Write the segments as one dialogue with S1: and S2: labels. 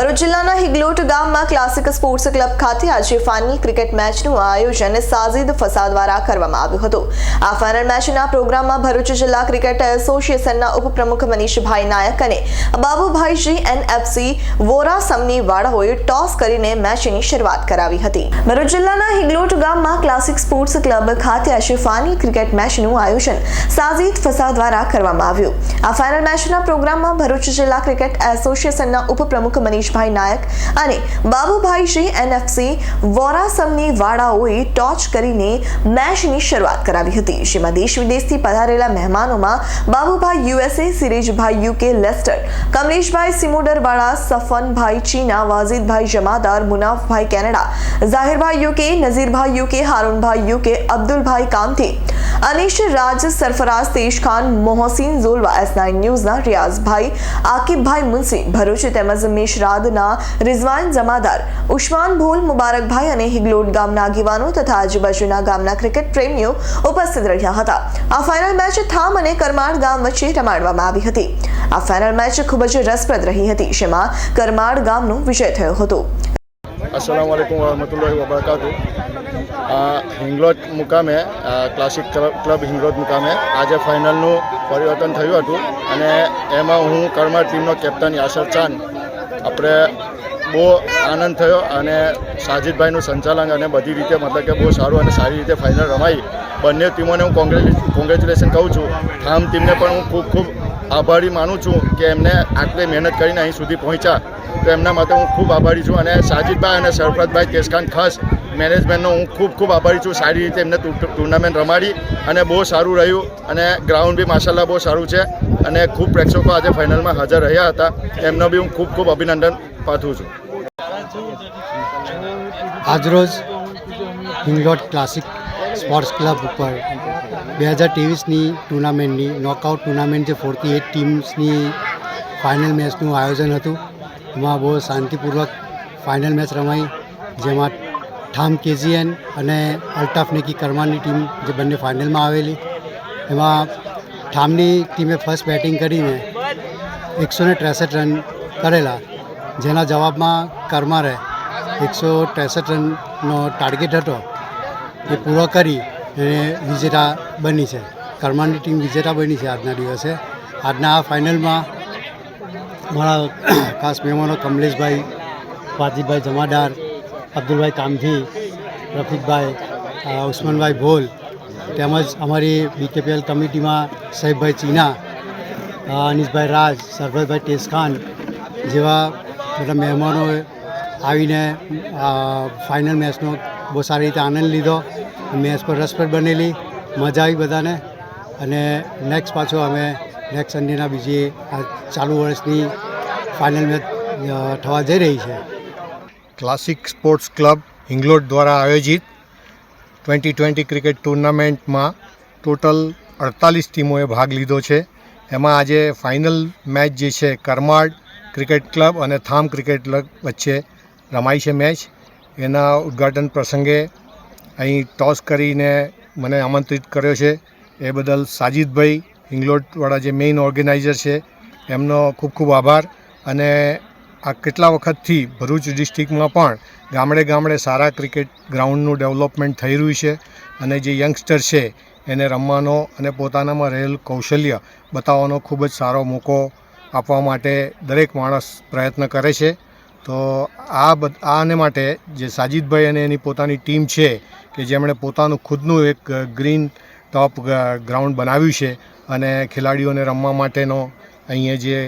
S1: ભરૂચ જિલ્લાના હિગલોટ ગામમાં classic sports club ખાતે આજે ફાઇનલ ક્રિકેટ મેચનું આયોજન સાજિદ ફસા દ્વારા કરવામાં આવ્યું હતું. આ ફાઇનલ મેચના પ્રોગ્રામમાં ભરૂચ જિલ્લા ક્રિકેટ એસોસિએશનના ઉપપ્રમુખ મનીષભાઈ નાયક અને બાબુભાઈજી એનએફસી વોરાસમની વાળાઓએ ટોસ કરીને મેચની શરૂઆત કરાવી હતી. ભરૂચ જિલ્લાના હિગલોટ ગામમાં ક્લાસિક સ્પોર્ટ્સ ક્લબ ખાતે આજે ફાઇનલ ક્રિકેટ મેચનું આયોજન સાજિદ ફસા દ્વારા કરવામાં આવ્યું. આ ફાઇનલ મેચના પ્રોગ્રામમાં ભરૂચ જિલ્લા ક્રિકેટ એસોસિએશનના ઉપપ્રમુખ મનીષભાઈ નાયક અને બાબુભાઈજી એનએફસી વોરાસમની વાળાઓએ ટોચ કરીને મેચની શરૂઆત કરાવી હતી. જેમાં દેશ વિદેશથી પધારેલા મહેમાનોમાં Babubhai USA Sirejbhai UK Leicester, Kamleshbhai સિમોડરવાળા, Safanbhai China, Wajidbhai Jamadar, Munafbhai Canada, Zahirbhai UK Nazirbhai UK Harunbhai UK Abdulbhai કામથી અનિશ રાજ સરફરાઝ તેજ ખાન મોહસિન, ઝોલવા, એસ નાઇન ન્યૂઝના રિયાઝભાઈ, આકિબભાઈ મુનસી ભરૂચ તેમજ મેશરાદના રિઝવાન જમાદાર, ઉસ્માન ભોલ મુબારકભાઈ અને હિગલોડ ગામના આગેવાનો તથા આજુબાજુના ગામના ક્રિકેટ પ્રેમીઓ ઉપસ્થિત રહ્યા હતા. આ ફાઇનલ મેચ થામ અને કરમાળ ગામ વચ્ચે રમાડવામાં આવી હતી. આ ફાઇનલ મેચ ખૂબ જ રસપ્રદ રહી હતી, જેમાં કરમાળ ગામનો વિજય થયો હતો.
S2: અસલામ વાલેકુમ વરહમતુલ્લાહ વબરકાતુ હિંગલોજ મુકામે ક્લાસિક ક્લબ હિંગલોજ મુકામે આજે ફાઇનલનું પરિવર્તન થયું હતું અને એમાં હું કર્મા ટીમનો કેપ્ટન યાસર ચાંદ, આપણે બહુ આનંદ થયો અને સાજિદભાઈનું સંચાલન અને બધી રીતે મતલબ કે બહુ સારું અને સારી રીતે ફાઇનલ રમાઈ. બંને ટીમોને હું કોંગ્રેચ્યુલેશન કહું છું. આમ ટીમને પણ હું ખૂબ ખૂબ આભારી માનું છું કે એમને આટલી મહેનત કરીને અહીં સુધી પહોંચ્યા. તો એમના માટે હું ખૂબ આભારી છું અને સાજિદભાઈ અને સરફરાજભાઈ કેસખાન ખાસ મેનેજમેન્ટનો હું ખૂબ ખૂબ આભારી છું. સારી રીતે એમને ટુર્નામેન્ટ રમાડી અને બહુ સારું રહ્યું અને ગ્રાઉન્ડ બી માશાલ્લાહ બહુ સારું છે અને ખૂબ પ્રેક્ષકો આજે ફાઇનલમાં હાજર રહ્યા હતા. એમનો બી હું ખૂબ ખૂબ અભિનંદન પાઠવું છું.
S3: આજરોજ હિંગલોટ ક્લાસિક સ્પોર્ટ્સ ક્લબ ઉપર બે હજાર ત્રેવીસની ટુર્નામેન્ટની નોકઆઉટ ટુર્નામેન્ટ જે ફોર્ટી એટ ટીમ્સની ફાઇનલ મેચનું આયોજન હતું, એમાં બહુ શાંતિપૂર્વક ફાઇનલ મેચ રમાઈ, જેમાં ઠામ કેજીએન અને અલ્ટાફ નિકી કરમાની ટીમ જે બંને ફાઇનલમાં આવેલી. એમાં ઠામની ટીમે ફર્સ્ટ બેટિંગ કરીને એકસો ને ત્રેસઠ રન કરેલા, જેના જવાબમાં કરમારે એકસો ત્રેસઠ રનનો ટાર્ગેટ હતો. એ પૂરો કરી અને વિજેતા બની છે. કરમાની ટીમ વિજેતા બની છે આજના દિવસે. આજના આ ફાઇનલમાં મારા ખાસ મહેમાનો કમલેશભાઈ, વાજીભાઈ જમાદાર, અબ્દુલભાઈ કામથી રફીકભાઈ ઉસ્માનભાઈ ભોલ તેમજ અમારી બીકેપીએલ કમિટીમાં સાહેબભાઈ ચીના અનિશભાઈ રાજ સરફતભાઈ ટેસખાન જેવા બધા મહેમાનોએ આવીને ફાઇનલ મેચનો બહુ સારી રીતે આનંદ લીધો. મેચ પર રસપ્રદ બનેલી. મજા આવી બધાને. અને નેક્સ્ટ પાછો અમે નેક્સ્ટ સન્ડેના બીજી આ ચાલુ વર્ષની ફાઇનલ મેચ થવા જઈ રહી છે.
S4: ક્લાસિક સ્પોર્ટ્સ ક્લબ હિંગલોટ દ્વારા આયોજિત ટ્વેન્ટી ટ્વેન્ટી ક્રિકેટ ટુર્નામેન્ટમાં ટોટલ અડતાલીસ ટીમોએ ભાગ લીધો છે. એમાં આજે ફાઇનલ મેચ જે છે, કરમાડ ક્રિકેટ ક્લબ અને થામ ક્રિકેટ ક્લબ વચ્ચે રમાઈ છે મેચ એના ઉદ્ઘાટન પ્રસંગે અહીં ટોસ કરીને મને આમંત્રિત કર્યો છે. એ બદલ સાજિદભાઈ હિંગલોટવાળા જે મેઇન ઓર્ગેનાઇઝર છે, એમનો ખૂબ ખૂબ આભાર. અને આ કેટલા વખતથી ભરૂચ ડિસ્ટ્રિક્ટમાં પણ ગામડે ગામડે સારા ક્રિકેટ ગ્રાઉન્ડનું ડેવલપમેન્ટ થઈ રહ્યું છે અને જે યંગસ્ટર છે, એને રમવાનો અને પોતાનામાં રહેલ કૌશલ્ય બતાવવાનો ખૂબ જ સારો મોકો આપવા માટે દરેક માણસ પ્રયત્ન કરે છે. તો આ આને માટે જે સાજિદભાઈ અને એની પોતાની ટીમ છે કે જેમણે પોતાનું ખુદનું એક ગ્રીન ટોપ ગ્રાઉન્ડ બનાવ્યું છે અને ખેલાડીઓને રમવા માટેનો અહીંયા જે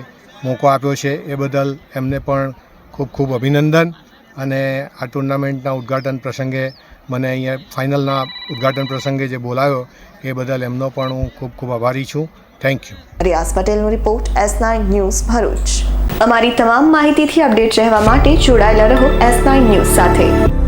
S4: મોકો આપ્યો છે એ બદલ એમને પણ ખૂબ ખૂબ અભિનંદન. અને આ ટુર્નામેન્ટના ઉદ્ઘાટન પ્રસંગે મને અહીંયા ફાઇનલના ઉદ્ઘાટન પ્રસંગે જે બોલાવ્યો એ બદલ એમનો પણ હું ખૂબ ખૂબ આભારી છું. થેન્ક યુ
S1: રિયાઝ પટેલનો report S nine news Bharuch. અમારી તમામ માહિતીથી અપડેટ રહેવા માટે જોડાયેલા રહો એસ નાઇન ન્યૂઝ સાથે.